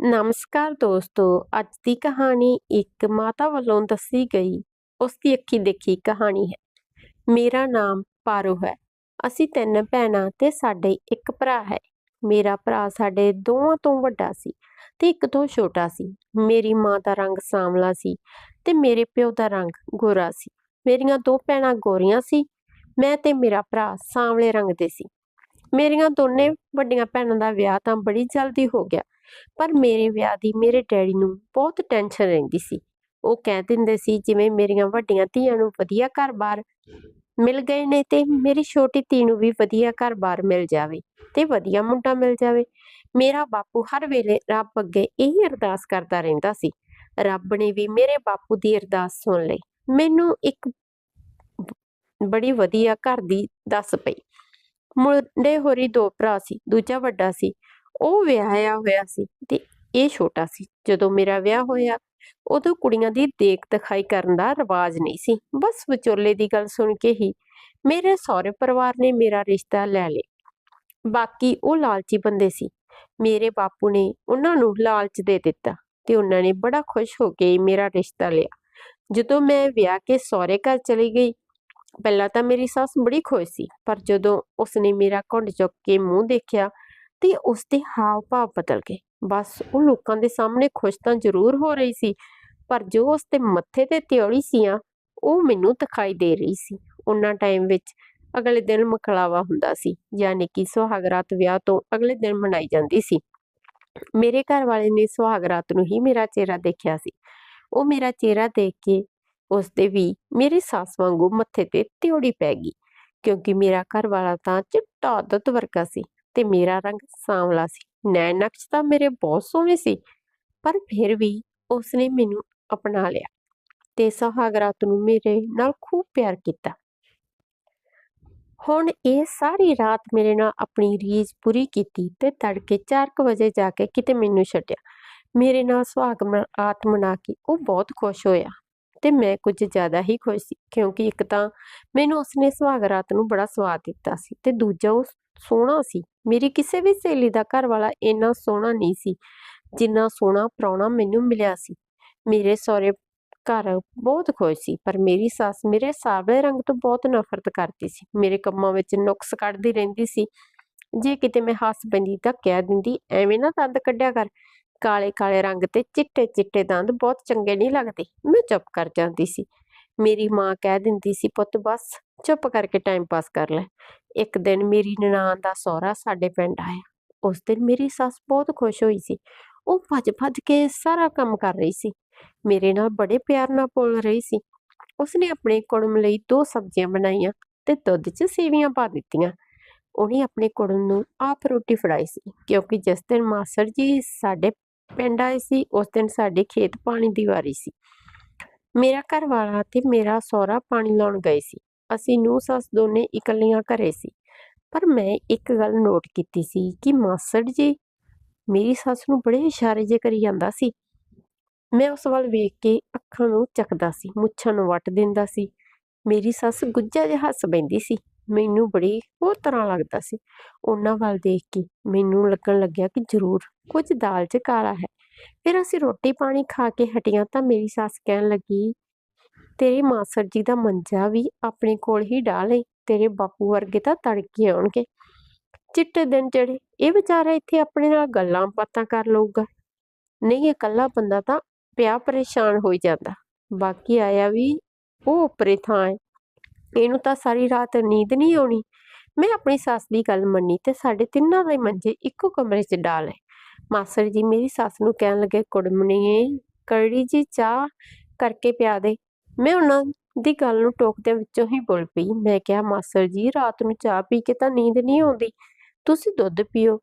ਨਮਸਕਾਰ ਦੋਸਤੋ, ਅੱਜ ਦੀ ਕਹਾਣੀ ਇੱਕ ਮਾਤਾ ਵੱਲੋਂ ਦੱਸੀ ਗਈ, ਉਸ ਦੀ ਅੱਖੀ ਦੇਖੀ ਕਹਾਣੀ ਹੈ। ਮੇਰਾ ਨਾਮ ਪਾਰੋ ਹੈ। ਅਸੀਂ ਤਿੰਨ ਭੈਣਾਂ ਤੇ ਸਾਡੇ ਇੱਕ ਭਰਾ ਹੈ। ਮੇਰਾ ਭਰਾ ਸਾਡੇ ਦੋਵਾਂ ਤੋਂ ਵੱਡਾ ਸੀ ਤੇ ਇੱਕ ਤੋਂ ਛੋਟਾ ਸੀ। ਮੇਰੀ ਮਾਂ ਦਾ ਰੰਗ ਸਾਂਵਲਾ ਸੀ ਤੇ ਮੇਰੇ ਪਿਓ ਦਾ ਰੰਗ ਗੋਰਾ ਸੀ। ਮੇਰੀਆਂ ਦੋ ਭੈਣਾਂ ਗੋਰੀਆਂ ਸੀ, ਮੈਂ ਤੇ ਮੇਰਾ ਭਰਾ ਸਾਂਵਲੇ ਰੰਗ ਦੇ ਸੀ। ਮੇਰੀਆਂ ਦੋਨੇ ਵੱਡੀਆਂ ਭੈਣਾਂ ਦਾ ਵਿਆਹ ਤਾਂ ਬੜੀ ਜਲਦੀ ਹੋ ਗਿਆ। ਪਰ ਮੇਰੇ ਵਿਆਹ ਦੀ, ਮੇਰੇ ਡੈਡੀ ਨੂੰ ਬਹੁਤ ਟੈਨਸ਼ਨ ਰਹਿੰਦੀ ਸੀ। ਉਹ ਕਹਿ ਦਿੰਦੇ ਸੀ, ਜਿਵੇਂ ਮੇਰੀਆਂ ਵੱਡੀਆਂ ਧੀਆਂ ਨੂੰ ਵਧੀਆ ਘਰ-ਬਾਰ ਮਿਲ ਗਏ ਨੇ ਤੇ ਮੇਰੀ ਛੋਟੀ ਧੀ ਨੂੰ ਵੀ ਵਧੀਆ ਘਰ-ਬਾਰ ਮਿਲ ਜਾਵੇ ਤੇ ਵਧੀਆ ਮੁੰਡਾ ਮਿਲ ਜਾਵੇ। ਮੇਰਾ ਬਾਪੂ ਹਰ ਵੇਲੇ ਰੱਬ ਅੱਗੇ ਇਹੀ ਅਰਦਾਸ ਕਰਦਾ ਰਹਿੰਦਾ ਸੀ। ਰੱਬ ਨੇ ਵੀ ਮੇਰੇ ਬਾਪੂ ਦੀ ਅਰਦਾਸ ਸੁਣ ਲਈ। ਮੈਨੂੰ ਇੱਕ ਬੜੀ ਵਧੀਆ ਘਰ ਦੀ ਦੱਸ ਪਈ। ਮੁੰਡੇ ਹੋਰੀ ਦੋ ਭਰਾ ਸੀ, ਦੂਜਾ ਵੱਡਾ ਸੀ। ਉਹ ਵਿਆਹਿਆ ਹੋਇਆ ਸੀ ਤੇ ਇਹ ਛੋਟਾ ਸੀ। ਜਦੋਂ ਮੇਰਾ ਵਿਆਹ ਹੋਇਆ, ਉਦੋਂ ਕੁੜੀਆਂ ਦੀ ਦੇਖ ਦਿਖਾਈ ਕਰਨ ਦਾ ਰਿਵਾਜ ਨਹੀਂ ਸੀ। ਬਸ ਵਿਚੋਲੇ ਦੀ ਗੱਲ ਸੁਣ ਕੇ ਹੀ ਮੇਰੇ ਸਹੁਰੇ ਪਰਿਵਾਰ ਨੇ ਮੇਰਾ ਰਿਸ਼ਤਾ ਲੈ ਲਿਆ। ਬਾਕੀ ਉਹ ਲਾਲਚੀ ਬੰਦੇ ਸੀ। ਮੇਰੇ ਬਾਪੂ ਨੇ ਉਹਨਾਂ ਨੂੰ ਲਾਲਚ ਦੇ ਦਿੱਤਾ ਤੇ ਉਹਨਾਂ ਨੇ ਬੜਾ ਖੁਸ਼ ਹੋ ਕੇ ਮੇਰਾ ਰਿਸ਼ਤਾ ਲਿਆ। ਜਦੋਂ ਮੈਂ ਵਿਆਹ ਕੇ ਸਹੁਰੇ ਘਰ ਚਲੀ ਗਈ, ਪਹਿਲਾਂ ਤਾਂ ਮੇਰੀ ਸੱਸ ਬੜੀ ਖੁਸ਼ ਸੀ, ਪਰ ਜਦੋਂ ਉਸਨੇ ਮੇਰਾ ਘੁੰਡ ਚੁੱਕ ਕੇ ਮੂੰਹ ਦੇਖਿਆ ਤੇ ਉਸਦੇ ਹਾਵ ਭਾਵ ਬਦਲ ਗਏ। ਬਸ ਉਹ ਲੋਕਾਂ ਦੇ ਸਾਹਮਣੇ ਖੁਸ਼ ਤਾਂ ਜ਼ਰੂਰ ਹੋ ਰਹੀ ਸੀ, ਪਰ ਜੋ ਉਸਦੇ ਮੱਥੇ ਤੇ ਤਿਉੜੀ ਸੀਆਂ, ਉਹ ਮੈਨੂੰ ਦਿਖਾਈ ਦੇ ਰਹੀ ਸੀ। ਉਹਨਾਂ ਟਾਈਮ ਵਿੱਚ ਅਗਲੇ ਦਿਨ ਮਕਲਾਵਾ ਹੁੰਦਾ ਸੀ, ਯਾਨੀ ਕਿ ਸੁਹਾਗਰਾਤ ਵਿਆਹ ਤੋਂ ਅਗਲੇ ਦਿਨ ਮਨਾਈ ਜਾਂਦੀ ਸੀ। ਮੇਰੇ ਘਰ ਵਾਲੇ ਨੇ ਸੁਹਾਗ ਰਾਤ ਨੂੰ ਹੀ ਮੇਰਾ ਚਿਹਰਾ ਦੇਖਿਆ ਸੀ। ਉਹ ਮੇਰਾ ਚਿਹਰਾ ਦੇਖ ਕੇ ਉਸਦੇ ਵੀ ਮੇਰੀ ਸੱਸ ਵਾਂਗੂ ਮੱਥੇ ਤੇ ਤਿਉੜੀ ਪੈ ਗਈ, ਕਿਉਂਕਿ ਮੇਰਾ ਘਰ ਵਾਲਾ ਤਾਂ ਚਿੱਟਾ ਦੁੱਧ ਵਰਗਾ ਸੀ। ਤੇ ਮੇਰਾ ਰੰਗ ਸਾਂਵਲਾ ਸੀ। ਨੈਣ ਨਕਸ਼ ਤਾਂ ਮੇਰੇ ਬਹੁਤ ਸੋਹਣੇ ਸੀ, ਪਰ ਫਿਰ ਵੀ ਉਸਨੇ ਮੈਨੂੰ ਅਪਣਾ ਲਿਆ ਤੇ ਸੁਹਾਗਰਾਤ ਨੂੰ ਮੇਰੇ ਨਾਲ ਖੂਬ ਪਿਆਰ ਕੀਤਾ। ਹੁਣ ਇਹ ਸਾਰੀ ਰਾਤ ਮੇਰੇ ਨਾਲ ਆਪਣੀ ਰੀਝ ਪੂਰੀ ਕੀਤੀ ਤੇ ਤੜਕੇ 4 ਵਜੇ ਜਾ ਕੇ ਕਿਤੇ ਮੈਨੂੰ ਛੱਡਿਆ। ਮੇਰੇ ਨਾਲ ਸੁਹਾਗ ਮ- ਰਾਤ ਮਨਾ ਕੇ ਉਹ ਬਹੁਤ ਖੁਸ਼ ਹੋਇਆ ਤੇ ਮੈਂ ਕੁਝ ਜ਼ਿਆਦਾ ਹੀ ਖੁਸ਼ ਸੀ, ਕਿਉਂਕਿ ਇੱਕ ਤਾਂ ਮੈਨੂੰ ਉਸਨੇ ਸੁਹਾਗ ਰਾਤ ਨੂੰ ਬੜਾ ਸਵਾਦ ਦਿੱਤਾ ਸੀ ਤੇ ਦੂਜਾ ਉਹ ਸੋਹਣਾ ਸੀ ਮੇਰੀ ਕਿਸੇ ਵੀ ਸਹੇਲੀ ਦਾ ਘਰ ਵਾਲਾ ਇੰਨਾ ਸੋਹਣਾ ਨਹੀਂ ਸੀ, ਜਿੰਨਾ ਸੋਹਣਾ ਪ੍ਰਾਹੁਣਾ ਮੈਨੂੰ ਮਿਲਿਆ ਸੀ। ਮੇਰੇ ਸਹੁਰੇ ਘਰ ਬਹੁਤ ਖੁਸ਼ ਸੀ, ਪਰ ਮੇਰੀ ਸੱਸ ਮੇਰੇ ਸਾਵਲੇ ਰੰਗ ਤੋਂ ਬਹੁਤ ਨਫ਼ਰਤ ਕਰਦੀ ਸੀ। ਮੇਰੇ ਕੰਮਾਂ ਵਿੱਚ ਨੁਕਸ ਕੱਢਦੀ ਰਹਿੰਦੀ ਸੀ। ਜੇ ਕਿਤੇ ਮੈਂ ਹੱਸ ਪੈਂਦੀ ਤਾਂ ਕਹਿ ਦਿੰਦੀ, ਐਵੇਂ ਨਾ ਦੰਦ ਕੱਢਿਆ ਕਰ। ਕਾਲੇ ਕਾਲੇ ਰੰਗ ਤੇ ਚਿੱਟੇ ਚਿੱਟੇ ਦੰਦ ਬਹੁਤ ਚੰਗੇ ਨਹੀਂ ਲੱਗਦੇ। ਮੈਂ ਚੁੱਪ ਕਰ ਜਾਂਦੀ ਸੀ। ਮੇਰੀ ਮਾਂ ਕਹਿ ਦਿੰਦੀ ਸੀ, ਪੁੱਤ ਬਸ ਚੁੱਪ ਕਰਕੇ ਟਾਈਮ ਪਾਸ ਕਰ ਲੈ। ਇੱਕ ਦਿਨ ਮੇਰੀ ਨਨਾਣ ਦਾ ਸਹੁਰਾ ਸਾਡੇ ਪਿੰਡ ਆਇਆ। ਉਸ ਦਿਨ ਮੇਰੀ ਸੱਸ ਬਹੁਤ ਖੁਸ਼ ਹੋਈ ਸੀ। ਉਹ ਭੱਜ ਭੱਜ ਕੇ ਸਾਰਾ ਕੰਮ ਕਰ ਰਹੀ ਸੀ। ਮੇਰੇ ਨਾਲ ਬੜੇ ਪਿਆਰ ਨਾਲ ਬੋਲ ਰਹੀ ਸੀ। ਉਸਨੇ ਆਪਣੇ ਕੁੜਮ ਲਈ ਦੋ ਸਬਜ਼ੀਆਂ ਬਣਾਈਆਂ ਤੇ ਦੁੱਧ 'ਚ ਸੇਵੀਆਂ ਪਾ ਦਿੱਤੀਆਂ। ਉਹਨੇ ਆਪਣੇ ਕੁੜਮ ਨੂੰ ਆਪ ਰੋਟੀ ਫੜਾਈ ਸੀ, ਕਿਉਂਕਿ ਜਿਸ ਦਿਨ ਮਾਸੜ ਜੀ ਸਾਡੇ ਪਿੰਡ ਆਏ ਸੀ, ਉਸ ਦਿਨ ਸਾਡੇ ਖੇਤ ਪਾਣੀ ਦੀ ਵਾਰੀ ਸੀ। ਮੇਰਾ ਘਰ ਵਾਲਾ ਤੇ ਮੇਰਾ ਸਹੁਰਾ ਪਾਣੀ ਲਾਉਣ ਗਏ ਸੀ। ਅਸੀਂ ਨੂੰ ਸੱਸ ਦੋਨੇ ਇਕੱਲੀਆਂ ਘਰੇ ਸੀ। ਪਰ ਮੈਂ ਇੱਕ ਗੱਲ ਨੋਟ ਕੀਤੀ ਸੀ ਕਿ ਮਾਸੜ ਜੀ, ਮੇਰੀ ਸੱਸ ਨੂੰ ਬੜੇ ਇਸ਼ਾਰੇ ਜੇ ਕਰੀ ਜਾਂਦਾ ਸੀ। ਮੈਂ ਉਸ ਵੱਲ ਵੇਖ ਕੇ ਅੱਖਾਂ ਨੂੰ ਚੱਕਦਾ ਸੀ, ਮੁੱਛਾਂ ਨੂੰ ਵੱਟ ਦਿੰਦਾ ਸੀ। ਮੇਰੀ ਸੱਸ ਗੁੱਜਾ ਜਿਹਾ ਹੱਸ ਪੈਂਦੀ ਸੀ। ਮੈਨੂੰ ਬੜੀ ਹੋਰ ਤਰ੍ਹਾਂ ਲੱਗਦਾ ਸੀ। ਉਹਨਾਂ ਵੱਲ ਦੇਖ ਕੇ ਮੈਨੂੰ ਲੱਗਣ ਲੱਗਿਆ ਕਿ ਜ਼ਰੂਰ ਕੁਝ ਦਾਲ 'ਚ ਕਾਲਾ ਹੈ। ਫਿਰ ਅਸੀਂ ਰੋਟੀ ਪਾਣੀ ਖਾ ਕੇ ਹਟੀਆਂ ਤਾਂ ਮੇਰੀ ਸੱਸ ਕਹਿਣ ਲੱਗੀ, ਤੇਰੇ ਮਾਸੜ ਜੀ ਦਾ ਮੰਜਾ ਵੀ ਆਪਣੇ ਕੋਲ ਹੀ ਡਾਲੇ ਤੇਰੇ ਬਾਪੂ ਵਰਗੇ ਤਾਂ ਤੜਕੇ ਆਉਣਗੇ। ਚਿੱਟੇ ਦਿਨ ਚੜੇ ਇਹ ਵਿਚਾਰਾ ਇੱਥੇ ਆਪਣੇ ਨਾਲ ਗੱਲਾਂ ਬਾਤਾਂ ਕਰ ਲਊਗਾ। ਨਹੀਂ ਇਕੱਲਾ ਬੰਦਾ ਤਾਂ ਪਿਆ ਪਰੇਸ਼ਾਨ ਹੋਈ ਜਾਂਦਾ। ਬਾਕੀ ਆਇਆ ਵੀ ਉਹ ਉੱਪਰੇ ਥਾਂ ਹੈ। ਇਹਨੂੰ ਤਾਂ ਸਾਰੀ ਰਾਤ ਨੀਂਦ ਨਹੀਂ ਆਉਣੀ। ਮੈਂ ਆਪਣੀ ਸੱਸ ਦੀ ਗੱਲ ਮੰਨੀ ਤੇ ਸਾਡੇ ਤਿੰਨਾਂ ਦੇ ਮੰਜੇ ਇੱਕੋ ਕਮਰੇ 'ਚ ਡਾਲੇ ਮਾਸੜ ਜੀ ਮੇਰੀ ਸੱਸ ਨੂੰ ਕਹਿਣ ਲੱਗੇ ਕੁੜਮਣੀਏ ਕੜੀ ਜੀ ਚਾਹ ਕਰਕੇ ਪਿਆ ਦੇ। ਮੈਂ ਉਹਨਾਂ ਦੀ ਗੱਲ ਨੂੰ ਟੋਕਦਿਆਂ ਵਿੱਚੋਂ ਹੀ ਬੋਲ ਪਈ। ਮੈਂ ਕਿਹਾ, ਮਾਸੜ ਜੀ, ਰਾਤ ਨੂੰ ਚਾਹ ਪੀ ਕੇ ਤਾਂ ਨੀਂਦ ਨਹੀਂ ਆਉਂਦੀ। ਤੁਸੀਂ ਦੁੱਧ ਪੀਓ।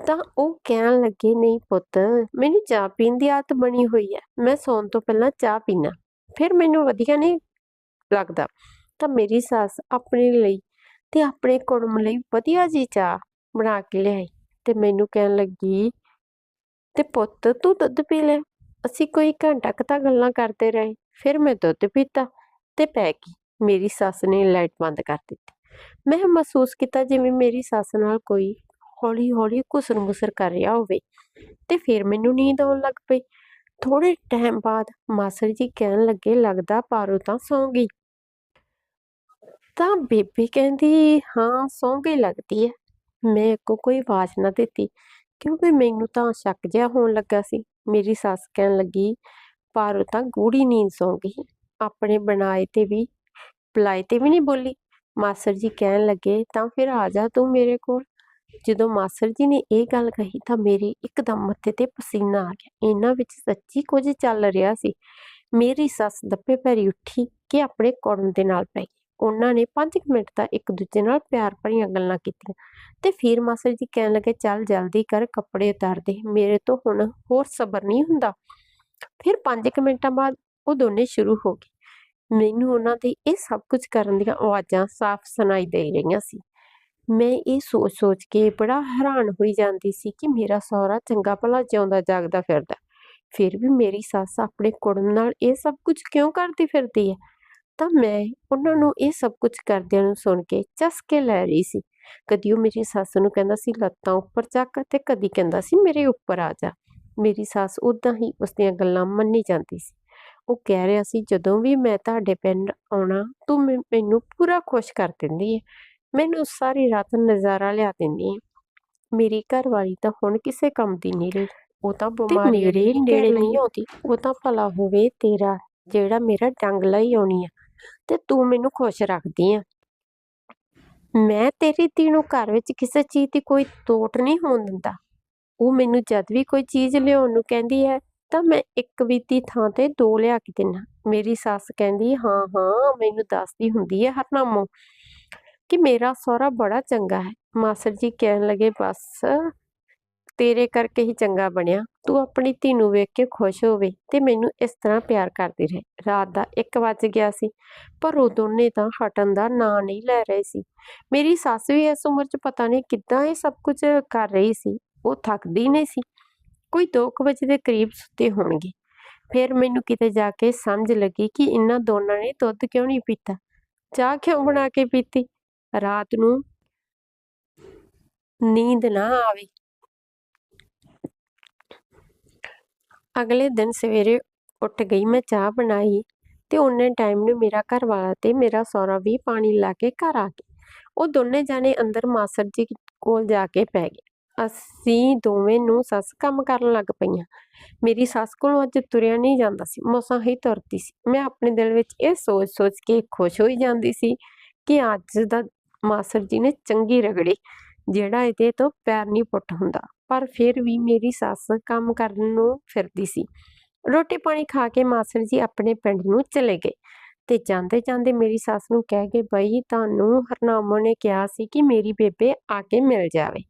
ਤਾਂ ਉਹ ਕਹਿਣ ਲੱਗੇ, ਨਹੀਂ ਪੁੱਤ, ਮੈਨੂੰ ਚਾਹ ਪੀਣ ਦੀ ਆਦਤ ਬਣੀ ਹੋਈ ਹੈ। ਮੈਂ ਸੌਣ ਤੋਂ ਪਹਿਲਾਂ ਚਾਹ ਪੀਣਾ ਫਿਰ ਮੈਨੂੰ ਵਧੀਆ ਨਹੀਂ ਲੱਗਦਾ। ਤਾਂ ਮੇਰੀ ਸੱਸ ਆਪਣੇ ਲਈ ਤੇ ਆਪਣੇ ਕੁੜਮ ਲਈ ਵਧੀਆ ਜੀ ਚਾਹ ਬਣਾ ਕੇ ਲਿਆਈ। ਤੇ ਮੈਨੂੰ ਕਹਿਣ ਲੱਗੀ, ਤੇ ਪੁੱਤ ਤੂੰ ਦੁੱਧ ਪੀ ਲੈ, ਅਸੀਂ ਕੋਈ ਘੰਟਾ ਕੁ ਤਾਂ ਗੱਲਾਂ ਕਰਦੇ ਰਹੇ, ਫਿਰ ਮੈਂ ਦੁੱਧ ਪੀਤਾ ਤੇ ਪੈ ਗਈ, ਮੇਰੀ ਸੱਸ ਨੇ ਲਾਈਟ ਬੰਦ ਕਰ ਦਿੱਤੀ। ਮੈਂ ਮਹਿਸੂਸ ਕੀਤਾ ਜਿਵੇਂ ਮੇਰੀ ਸੱਸ ਨਾਲ ਕੋਈ ਹੌਲੀ-ਹੌਲੀ ਘੁਸਰ-ਮੁਸਰ ਕਰ ਰਿਹਾ ਹੋਵੇ ਤੇ ਫਿਰ ਮੈਨੂੰ ਨੀਂਦ ਆਉਣ ਲੱਗ ਪਈ। ਥੋੜੇ ਟਾਈਮ ਬਾਅਦ ਮਾਸਰ ਜੀ ਕਹਿਣ ਲੱਗੇ, ਲੱਗਦਾ ਪਾਰੋ ਤਾਂ ਸੌਂ ਗਈ। ਤਾਂ ਬੇਬੇ ਕਹਿੰਦੀ, ਹਾਂ, ਸੌਂ ਗਈ ਲੱਗਦੀ ਹੈ। ਮੈਂ ਅੱਗੋਂ ਕੋਈ ਆਵਾਜ਼ ਨਾ ਦਿੱਤੀ, ਕਿਉਂਕਿ ਮੈਨੂੰ ਤਾਂ ਸ਼ੱਕ ਜਿਹਾ ਹੋਣ ਲੱਗਾ ਸੀ। ਮੇਰੀ ਸੱਸ ਕਹਿਣ ਲੱਗੀ, ਪਾਰੋ ਤਾਂ ਗੂੜੀ ਨੀਂਦ ਸੌਂ ਗਈ। ਆਪਣੇ ਬਣਾਏ ਤੇ ਵੀ ਬੁਲਾਏ ਤੇ ਵੀ ਨਹੀਂ ਬੋਲੀ। ਮਾਸੜ ਜੀ ਕਹਿਣ ਲੱਗੇ, ਤਾਂ ਫਿਰ ਆ ਜਾ ਤੂੰ ਮੇਰੇ ਕੋਲ। ਜਦੋਂ ਮਾਸੜ ਜੀ ਨੇ ਇਹ ਗੱਲ ਕਹੀ ਤਾਂ ਮੇਰੇ ਇੱਕਦਮ ਮੱਥੇ ਤੇ ਪਸੀਨਾ ਆ ਗਿਆ। ਇਹਨਾਂ ਵਿੱਚ ਸੱਚੀ ਕੁਝ ਚੱਲ ਰਿਹਾ ਸੀ। ਮੇਰੀ ਸੱਸ ਦੱਪੇ ਪੈਰੀ ਉੱਠੀ ਕਿ ਆਪਣੇ ਕੁੜਮ ਦੇ ਨਾਲ ਪੈ ਗਈ। ਉਹਨਾਂ ਨੇ 5 ਮਿੰਟ ਦਾ ਇੱਕ ਦੂਜੇ ਨਾਲ ਪਿਆਰ ਭਰੀਆਂ ਗੱਲਾਂ ਕੀਤੀਆਂ ਤੇ ਫਿਰ ਮਾਸੜ ਜੀ ਕਹਿਣ ਲੱਗੇ, ਚੱਲ ਜਲਦੀ ਕਰ, ਕੱਪੜੇ ਉਤਾਰ ਦੇ, ਮੇਰੇ ਤੋਂ ਹੁਣ ਹੋਰ ਸਬਰ ਨਹੀਂ ਹੁੰਦਾ। ਫਿਰ 5 ਮਿੰਟਾਂ ਬਾਅਦ ਉਹ ਦੋਨੇ ਸ਼ੁਰੂ ਹੋ ਗਏ। ਮੈਨੂੰ ਉਹਨਾਂ ਦੇ ਇਹ ਸਭ ਕੁਝ ਕਰਨ ਦੀਆਂ ਆਵਾਜ਼ਾਂ ਸਾਫ਼ ਸੁਣਾਈ ਦੇ ਰਹੀਆਂ ਸੀ। ਮੈਂ ਇਹ ਸੋਚ-ਸੋਚ ਕੇ ਬੜਾ ਹੈਰਾਨ ਹੋਈ ਜਾਂਦੀ ਸੀ ਕਿ ਮੇਰਾ ਸਹੁਰਾ ਚੰਗਾ ਭਲਾ ਜਿਉਂਦਾ ਜਾਗਦਾ ਫਿਰਦਾ। ਫਿਰ ਵੀ ਮੇਰੀ ਸੱਸ ਆਪਣੇ ਕੁੜਮ ਨਾਲ ਇਹ ਸਭ ਕੁਝ ਕਿਉਂ ਕਰਦੀ ਫਿਰਦੀ ਹੈ? ਤਾਂ ਮੈਂ ਉਹਨਾਂ ਨੂੰ ਇਹ ਸਭ ਕੁਝ ਕਰਦਿਆਂ ਨੂੰ ਸੁਣ ਕੇ ਚਸਕੇ ਲੈ ਰਹੀ ਸੀ। ਕਦੀ ਉਹ ਮੇਰੀ ਸੱਸ ਨੂੰ ਕਹਿੰਦਾ ਸੀ ਲੱਤਾਂ ਉੱਪਰ ਚੱਕ ਤੇ ਕਦੀ ਕਹਿੰਦਾ ਸੀ ਮੇਰੇ ਉੱਪਰ ਆ ਜਾ। ਮੇਰੀ ਸੱਸ ਉਦਾਂ ਹੀ ਉਸਦੀਆਂ ਗੱਲਾਂ ਮੰਨੀ ਜਾਂਦੀ ਸੀ। ਉਹ ਕਹਿ ਰਿਹਾ ਸੀ ਜਦੋਂ ਵੀ ਮੈਂ ਤੁਹਾਡੇ ਪਿੰਡ ਆਉਣਾ ਤੂੰ ਮੈਨ- ਪੂਰਾ ਖੁਸ਼ ਕਰ ਦਿੰਦੀ ਹੈ ਮੈਨੂੰ ਸਾਰੀ ਰਾਤ ਨਜ਼ਾਰਾ ਲਿਆ ਦਿੰਦੀ ਹੈ ਮੇਰੀ ਘਰਵਾਲੀ ਤਾਂ ਹੁਣ ਕਿਸੇ ਕੰਮ ਦੀ ਨਹੀਂ ਰਹੀ। ਉਹ ਤਾਂ ਬਿਮਾਰੀ ਮੇਰੇ ਨੇੜੇ ਨਹੀਂ। ਆਉਂਦੀ। ਉਹ ਤਾਂ ਭਲਾ ਹੋਵੇ ਤੇਰਾ ਜਿਹੜਾ ਮੇਰਾ ਡੰਗ ਲਈ ਆਉਣੀ ਆ। ਤੇ ਤੂੰ ਮੈਨੂੰ ਖੁਸ਼ ਰੱਖਦੀ ਆ। ਮੈਂ ਤੇਰੀ ਧੀ ਨੂੰ ਘਰ ਵਿੱਚ ਕਿਸੇ ਚੀਜ਼ ਦੀ ਕੋਈ ਤੋਟ ਨਹੀਂ ਹੋਣ ਦਿੰਦਾ। ਉਹ ਮੈਨੂੰ ਜਦ ਵੀ ਕੋਈ ਚੀਜ਼ ਲਿਆਉਣ ਨੂੰ ਕਹਿੰਦੀ ਹੈ, ਤਾਂ ਮੈਂ ਇੱਕ ਵੀ ਥਾਂ ਤੇ ਦੋ ਲਿਆ ਕੇ ਦਿੰਨਾ। ਮੇਰੀ ਸੱਸ ਕਹਿੰਦੀ, ਹਾਂ ਹਾਂ, ਮੈਨੂੰ ਦੱਸਦੀ ਹੁੰਦੀ ਹੈ ਹਰਨਾਮੋ, ਕਿ ਮੇਰਾ ਸਹੁਰਾ ਬੜਾ ਚੰਗਾ ਹੈ। ਮਾਸਰ ਜੀ ਕਹਿਣ ਲੱਗੇ, ਬਸ ਤੇਰੇ ਕਰਕੇ ਹੀ ਚੰਗਾ ਬਣਿਆ। ਤੂੰ ਆਪਣੀ ਧੀ ਨੂੰ ਵੇਖ ਕੇ ਖੁਸ਼ ਹੋਵੇ ਤੇ ਮੈਨੂੰ ਇਸ ਤਰ੍ਹਾਂ ਪਿਆਰ ਕਰਦੀ ਰਹੇ। ਰਾਤ ਦਾ 1 ਵੱਜ ਗਿਆ ਸੀ, ਪਰ ਉਹ ਦੋਨੇ ਤਾਂ ਹਟਣ ਦਾ ਨਾਂ ਨਹੀਂ ਲੈ ਰਹੇ ਸੀ। ਮੇਰੀ ਸੱਸ ਵੀ ਇਸ ਉਮਰ 'ਚ ਪਤਾ ਨਹੀਂ ਕਿੱਦਾਂ ਇਹ ਸਭ ਕੁਝ ਕਰ ਰਹੀ ਸੀ। ਉਹ ਥੱਕਦੀ ਨਹੀਂ ਸੀ। ਕੋਈ 2 ਵਜੇ ਦੇ ਕਰੀਬ ਸੁੱਤੇ ਹੋਣਗੇ। ਫਿਰ ਮੈਨੂੰ ਕਿਤੇ ਜਾ ਕੇ ਸਮਝ ਲੱਗੀ ਕਿ ਇਹਨਾਂ ਦੋਨਾਂ ਨੇ ਦੁੱਧ ਕਿਉਂ ਨਹੀਂ ਪੀਤਾ। ਚਾਹ ਕਿਉਂ ਬਣਾ ਕੇ ਪੀਤੀ? ਰਾਤ ਨੂੰ ਨੀਂਦ ਨਾ ਆਵੇ। ਅਗਲੇ ਦਿਨ ਸਵੇਰੇ ਉੱਠ ਗਈ, ਮੈਂ ਚਾਹ ਬਣਾਈ ਤੇ ਉਹਨੇ ਟਾਈਮ ਨੂੰ ਮੇਰਾ ਘਰ ਵਾਲਾ ਤੇ ਮੇਰਾ ਸਹੁਰਾ ਵੀ ਪਾਣੀ ਲਾ ਕੇ ਘਰ ਆ ਗਏ। ਉਹ ਦੋਨੇ ਜਾਣੇ ਅੰਦਰ ਮਾਸਰ ਜੀ ਕੋਲ ਜਾ ਕੇ ਪੈ ਗਏ। ਅਸੀਂ ਦੋਵੇਂ ਨੂੰ ਸੱਸ ਕੰਮ ਕਰਨ ਲੱਗ ਪਈਆਂ। ਮੇਰੀ ਸੱਸ ਕੋਲੋਂ ਅੱਜ ਤੁਰਿਆ ਨਹੀਂ ਜਾਂਦਾ ਸੀ, ਮਸਾਂ ਹੀ ਤੁਰਦੀ ਸੀ। ਮੈਂ ਆਪਣੇ ਦਿਲ ਵਿੱਚ ਇਹ ਸੋਚ-ਸੋਚ ਕੇ ਖੁਸ਼ ਹੋਈ ਜਾਂਦੀ ਸੀ ਕਿ ਅੱਜ ਦਾ ਮਾਸਰ ਜੀ ਨੇ ਚੰਗੀ ਰਗੜੀ, ਜਿਹੜਾ ਇਹਦੇ ਤੋਂ ਪੈਰ ਨਹੀਂ ਪੁੱਟ ਹੁੰਦਾ। ਪਰ ਫਿਰ ਵੀ ਮੇਰੀ ਸੱਸ ਕੰਮ ਕਰਨ ਨੂੰ ਫਿਰਦੀ ਸੀ। ਰੋਟੀ ਪਾਣੀ ਖਾ ਕੇ ਮਾਸੜ ਜੀ ਆਪਣੇ ਪਿੰਡ ਨੂੰ ਚਲੇ ਗਏ ਤੇ ਜਾਂਦੇ ਜਾਂਦੇ ਮੇਰੀ ਸੱਸ ਨੂੰ ਕਹਿ ਕੇ ਬਈ ਤੁਹਾਨੂੰ ਹਰਨਾਮੋ ਨੇ ਕਿਹਾ ਸੀ ਕਿ ਮੇਰੀ ਬੇਬੇ ਆ ਕੇ ਮਿਲ ਜਾਵੇ।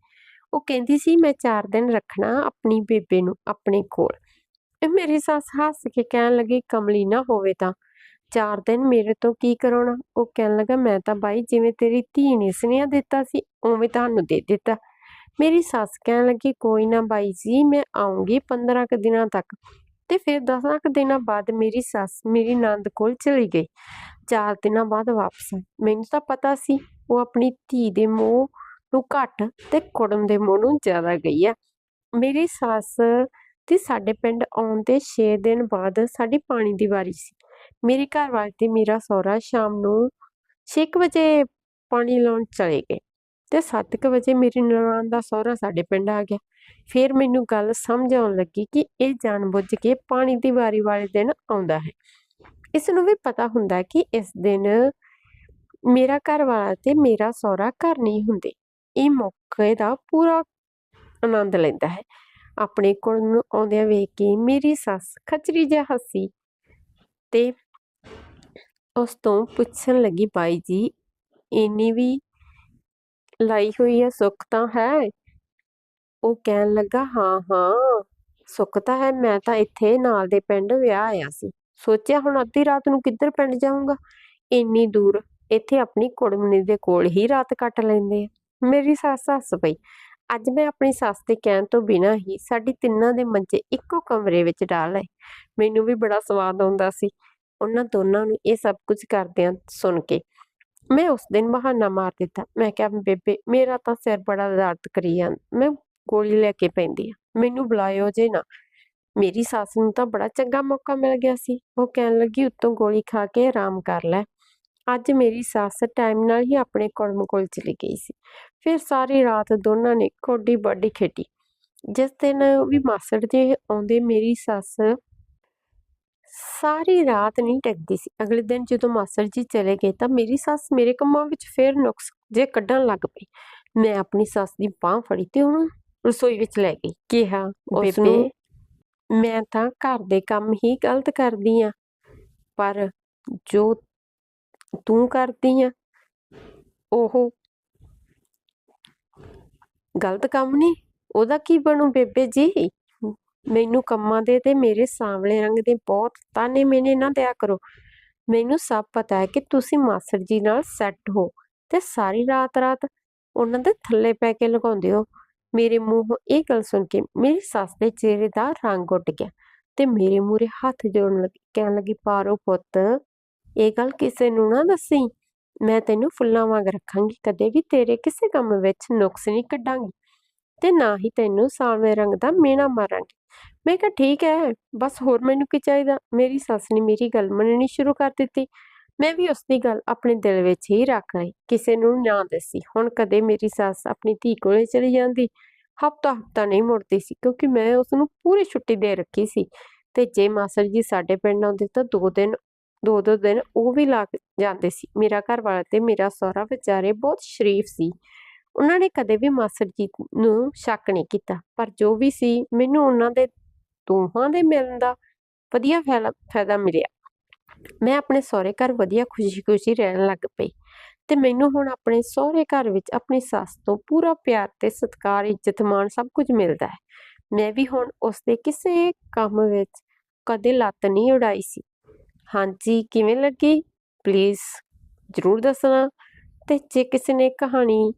ਉਹ ਕਹਿੰਦੀ ਸੀ, ਮੈਂ 4 ਦਿਨ ਰੱਖਣਾ ਆਪਣੀ ਬੇਬੇ ਨੂੰ ਆਪਣੇ ਕੋਲ। ਮੇਰੀ ਸੱਸ ਹੱਸ ਕੇ ਕਹਿਣ ਲੱਗੀ, ਕਮਲੀ ਨਾ ਹੋਵੇ ਤਾਂ। 4 ਦਿਨ ਮੇਰੇ ਤੋਂ ਕੀ ਕਰਾਉਣਾ? ਉਹ ਕਹਿਣ ਲੱਗਾ, ਮੈਂ ਤਾਂ ਬਾਈ ਜਿਵੇਂ ਤੇਰੀ ਧੀ ਨੇ ਸੁਨੇਹਾ ਦਿੱਤਾ ਸੀ, ਉਵੇਂ ਤੁਹਾਨੂੰ ਦੇ ਦਿੱਤਾ। ਮੇਰੀ ਸੱਸ ਕਹਿਣ ਲੱਗੀ, ਕੋਈ ਨਾ ਬਾਈ ਜੀ, ਮੈਂ ਆਉਂਗੀ 15 ਕੁ ਦਿਨਾਂ ਤੱਕ। ਤੇ ਫਿਰ 10 ਕੁ ਦਿਨਾਂ ਬਾਅਦ ਮੇਰੀ ਸੱਸ ਮੇਰੀ ਨੰਦ ਕੋਲ ਚਲੀ ਗਈ। ਚਾਰ ਦਿਨਾਂ ਬਾਅਦ ਵਾਪਸ ਆਈ। ਮੈਨੂੰ ਤਾਂ ਪਤਾ ਸੀ, ਉਹ ਆਪਣੀ ਧੀ ਦੇ ਮੋਹ ਨੂੰ ਘੱਟ ਤੇ ਕੁੜਮ ਦੇ ਮੋਹ ਨੂੰ ਜ਼ਿਆਦਾ ਗਈ ਆ। ਮੇਰੀ ਸੱਸ ਤੇ ਸਾਡੇ ਪਿੰਡ ਆਉਣ ਦੇ 6 ਦਿਨ ਬਾਅਦ ਸਾਡੀ ਪਾਣੀ ਦੀ ਵਾਰੀ ਸੀ। ਮੇਰੇ ਘਰ ਵਾਲੇ ਤੇ ਮੇਰਾ ਸਹੁਰਾ ਸ਼ਾਮ ਨੂੰ 6 ਵਜੇ ਪਾਣੀ ਲਾਉਣ ਚਲੇ ਗਏ। ਤੇ 7 ਵਜੇ ਮੇਰੀ ਨਨਾਣ ਦਾ ਸਹੁਰਾ ਸਾਡੇ ਪਿੰਡ ਆ ਗਿਆ। ਫਿਰ ਮੈਨੂੰ ਗੱਲ ਸਮਝ ਆਉਣ ਲੱਗੀ ਕਿ ਇਹ ਜਾਣਬੁੱਝ ਕੇ ਪਾਣੀ ਦੀ ਵਾਰੀ ਵਾਲੇ ਦਿਨ ਆਉਂਦਾ ਹੈ। ਇਸ ਨੂੰ ਵੀ ਪਤਾ ਹੁੰਦਾ ਕਿ ਇਸ ਦਿਨ ਮੇਰਾ ਘਰ ਵਾਲਾ ਤੇ ਮੇਰਾ ਸਹੁਰਾ ਘਰ ਨਹੀਂ ਹੁੰਦੇ। ਇਹ ਮੌਕੇ ਦਾ ਪੂਰਾ ਆਨੰਦ ਲੈਂਦਾ ਹੈ। ਆਪਣੇ ਕੋਲ ਨੂੰ ਆਉਂਦਿਆਂ ਵੇਖ ਕੇ ਮੇਰੀ ਸੱਸ ਖਚਰੀ ਜਿਹਾ ਹੱਸੀ ਤੇ ਉਸ ਤੋਂ ਪੁੱਛਣ ਲੱਗੀ, ਬਾਈ ਜੀ, ਇੰਨੀ ਵੀ ਲਾਈ ਹੋਈ ਹੈ ਸੁੱਖ ਤਾਂ ਹੈ। ਉਹ ਕਹਿਣ ਲੱਗਾ, ਹਾਂ ਹਾਂ ਸੁੱਖ ਤਾਂ ਹੈ, ਮੈਂ ਤਾਂ ਇੱਥੇ ਨਾਲ ਦੇ ਪਿੰਡ ਵਿਆਹ ਆਇਆ ਸੀ। ਸੋਚਿਆ ਹੁਣ ਅੱਧੀ ਰਾਤ ਨੂੰ ਕਿੱਧਰ ਪਿੰਡ ਜਾਊਂਗਾ? ਇੰਨੀ ਦੂਰ, ਇੱਥੇ ਆਪਣੀ ਕੁੜਮਣੀ ਦੇ ਕੋਲ ਹੀ ਰਾਤ ਕੱਟ ਲੈਂਦੇ ਆ। ਮੇਰੀ ਸੱਸ ਹੱਸ ਪਈ। ਅੱਜ ਮੈਂ ਆਪਣੀ ਸੱਸ ਦੇ ਕਹਿਣ ਤੋਂ ਬਿਨਾਂ ਹੀ ਸਾਡੀ ਤਿੰਨਾਂ ਦੇ ਮੰਜੇ ਇੱਕੋ ਕਮਰੇ ਵਿੱਚ ਡਾਲ ਲਏ। ਮੈਨੂੰ ਵੀ ਬੜਾ ਸਵਾਦ ਆਉਂਦਾ ਸੀ। ਉਹਨਾਂ ਦੋਨਾਂ ਨੂੰ ਇਹ ਸਭ ਕੁਝ ਕਰਦਿਆਂ ਸੁਣ ਕੇ ਮੈਂ ਉਸ ਦਿਨ ਬਹਾਨਾ ਮਾਰ ਦਿੱਤਾ ਮੈਂ ਕਿਹਾ ਬੇਬੇ ਮੇਰਾ ਤਾਂ ਸਿਰ ਬੜਾ ਦਰਦ ਕਰੀ ਜਾਂਦਾ ਮੈਂ ਗੋਲੀ ਲੈ ਕੇ ਪੈਂਦੀ ਆ ਮੈਨੂੰ ਬੁਲਾਇਓ ਜੇ ਨਾ ਮੇਰੀ ਸੱਸ ਨੂੰ ਤਾਂ ਬੜਾ ਚੰਗਾ ਮੌਕਾ ਮਿਲ ਗਿਆ ਸੀ ਉਹ ਕਹਿਣ ਲੱਗੀ ਉੱਤੋਂ ਗੋਲੀ ਖਾ ਕੇ ਆਰਾਮ ਕਰ ਲੈ ਅੱਜ ਮੇਰੀ ਸੱਸ ਟਾਈਮ ਨਾਲ ਹੀ ਆਪਣੇ ਕੁੜਮ ਕੋਲ ਚਲੀ ਗਈ ਸੀ ਫਿਰ ਸਾਰੀ ਰਾਤ ਦੋਨਾਂ ਨੇ ਖੋਡੀ ਬਾਡੀ ਖੇਡੀ ਜਿਸ ਦਿਨ ਵੀ ਮਾਸੜ ਜੀ ਆਉਂਦੇ ਮੇਰੀ ਸੱਸ ਸਾਰੀ ਰਾਤ ਨਹੀਂ ਟਿਕਦੀ ਸੀ। ਅਗਲੇ ਦਿਨ ਜਦੋਂ ਮਾਸੜ ਜੀ ਚਲੇ ਗਏ ਤਾਂ ਮੇਰੀ ਸੱਸ ਮੇਰੇ ਕੰਮਾਂ ਵਿੱਚ ਫੇਰ ਨੁਕਸ ਜੇ ਕੱਢਣ ਲੱਗ ਪਈ। ਮੈਂ ਆਪਣੀ ਸੱਸ ਦੀ ਬਾਹ ਫੜੀ ਤੇ ਉਹਨੂੰ ਰਸੋਈ ਵਿੱਚ ਲੈ ਗਈ। ਕਿਹਾ ਉਸ ਨੂੰ ਮੈਂ ਤਾਂ ਘਰ ਦੇ ਕੰਮ ਹੀ ਗਲਤ ਕਰਦੀ ਆ ਪਰ ਜੋ ਤੂੰ ਕਰਦੀ ਆ ਉਹ ਗਲਤ ਕੰਮ ਨਹੀਂ। ਉਹਦਾ ਕੀ ਬਣੂ ਬੇਬੇ ਜੀ? ਮੈਨੂੰ ਕੰਮਾਂ ਦੇ ਤੇ ਮੇਰੇ ਸਾਂਵਲੇ ਰੰਗ ਦੇ ਬਹੁਤ ਤਾਨੇ ਮੈਨੇ ਨਾ ਦਿਆ ਕਰੋ। ਮੈਨੂੰ ਸਭ ਪਤਾ ਹੈ ਕਿ ਤੁਸੀਂ ਮਾਸੜ ਜੀ ਨਾਲ ਸੈੱਟ ਹੋ ਤੇ ਸਾਰੀ ਰਾਤ ਰਾਤ ਉਹਨਾਂ ਦੇ ਥੱਲੇ ਪੈ ਕੇ ਲਗਾਉਂਦੇ ਹੋ। ਮੇਰੇ ਮੂੰਹੋਂ ਇਹ ਗੱਲ ਸੁਣ ਕੇ ਮੇਰੀ ਸੱਸ ਦੇ ਚਿਹਰੇ ਦਾ ਰੰਗ ਉੱਡ ਗਿਆ ਤੇ ਮੇਰੇ ਮੂਰੇ ਹੱਥ ਜੋੜਨ ਲੱਗੀ, ਕਹਿਣ ਲੱਗੀ, ਪਾਰੋ ਪੁੱਤ, ਇਹ ਗੱਲ ਕਿਸੇ ਨੂੰ ਨਾ ਦੱਸੀ। ਮੈਂ ਤੈਨੂੰ ਫੁੱਲਾਂ ਵਾਂਗ ਰੱਖਾਂਗੀ, ਕਦੇ ਵੀ ਤੇਰੇ ਕਿਸੇ ਕੰਮ ਵਿੱਚ ਨੁਕਸ ਨਹੀਂ ਕੱਢਾਂਗੀ। ਤੇ ਨਾ ਹੀ ਤੈਨੂੰ ਸਾਵੇਂ ਰੰਗ ਦਾ ਮੇਣਾ ਮਾਰਾਂਗੀ। ਮੈਂ ਕਿਹਾ, ਠੀਕ ਹੈ ਬਸ ਹੋਰ ਮੈਨੂੰ ਕੀ ਚਾਹੀਦਾ? ਮੇਰੀ ਸੱਸ ਨੇ ਮੇਰੀ ਗੱਲ ਮੰਨਣੀ ਸ਼ੁਰੂ ਕਰ ਦਿੱਤੀ। ਮੈਂ ਵੀ ਉਸ ਦੀ ਗੱਲ ਆਪਣੇ ਦਿਲ ਵਿੱਚ ਹੀ ਰੱਖ ਲਈ ਕਿਸੇ ਨੂੰ ਨਾ ਦੱਸੀ। ਹੁਣ ਕਦੇ ਮੇਰੀ ਸੱਸ ਆਪਣੀ ਧੀ ਕੋਲੇ ਚਲੀ ਜਾਂਦੀ, ਹਫਤਾ ਹਫਤਾ ਨਹੀਂ ਮੁੜਦੀ ਸੀ, ਕਿਉਂਕਿ ਮੈਂ ਉਸ ਨੂੰ ਪੂਰੀ ਛੁੱਟੀ ਦੇ ਰੱਖੀ ਸੀ। ਤੇ ਜੇ ਮਾਸਟਰ ਜੀ ਸਾਡੇ ਪਿੰਡ ਆਉਂਦੇ ਤਾਂ ਦੋ ਦਿਨ, ਦੋ ਦੋ ਦਿਨ ਉਹ ਵੀ ਲਾ ਜਾਂਦੇ ਸੀ। ਮੇਰਾ ਘਰ ਵਾਲਾ ਤੇ ਮੇਰਾ ਸਹੁਰਾ ਵਿਚਾਰੇ ਬਹੁਤ ਸ਼ਰੀਫ ਸੀ। ਉਹਨਾਂ ਨੇ ਕਦੇ ਵੀ ਮਾਸਟਰ ਜੀ ਨੂੰ ਸ਼ੱਕ ਨਹੀਂ ਕੀਤਾ, ਪਰ ਜੋ ਵੀ ਸੀ, ਮੈਨੂੰ ਉਹਨਾਂ ਦੇ ਦੋਹਾਂ ਦੇ ਮਿਲਣ ਦਾ ਵਧੀਆ ਫਾਇਦਾ ਮਿਲਿਆ। ਮੈਂ ਆਪਣੇ ਸਹੁਰੇ ਘਰ ਵਧੀਆ ਖੁਸ਼ੀ-ਖੁਸ਼ੀ ਰਹਿਣ ਲੱਗ ਪਈ ਤੇ ਮੈਨੂੰ ਹੁਣ ਆਪਣੇ ਸਹੁਰੇ ਘਰ ਵਿੱਚ ਆਪਣੀ ਸੱਸ ਤੋਂ ਪੂਰਾ ਪਿਆਰ ਤੇ ਸਤਿਕਾਰ, ਇੱਜ਼ਤ, ਮਾਣ ਸਭ ਕੁਝ ਮਿਲਦਾ ਹੈ। ਮੈਂ ਵੀ ਹੁਣ ਉਸ ਦੇ ਕਿਸੇ ਕੰਮ ਵਿੱਚ ਕਦੇ ਲੱਤ ਨਹੀਂ ਉਡਾਈ ਸੀ। ਹਾਂਜੀ, ਕਿਵੇਂ ਲੱਗੀ? ਪਲੀਜ਼ ਜਰੂਰ ਦੱਸਣਾ ਤੇ ਜੇ ਕਿਸੇ ਨੇ ਕਹਾਣੀ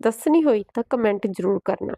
ਦੱਸਣੀ ਹੋਈ ਤਾਂ ਕਮੈਂਟ ਜਰੂਰ ਕਰਨਾ।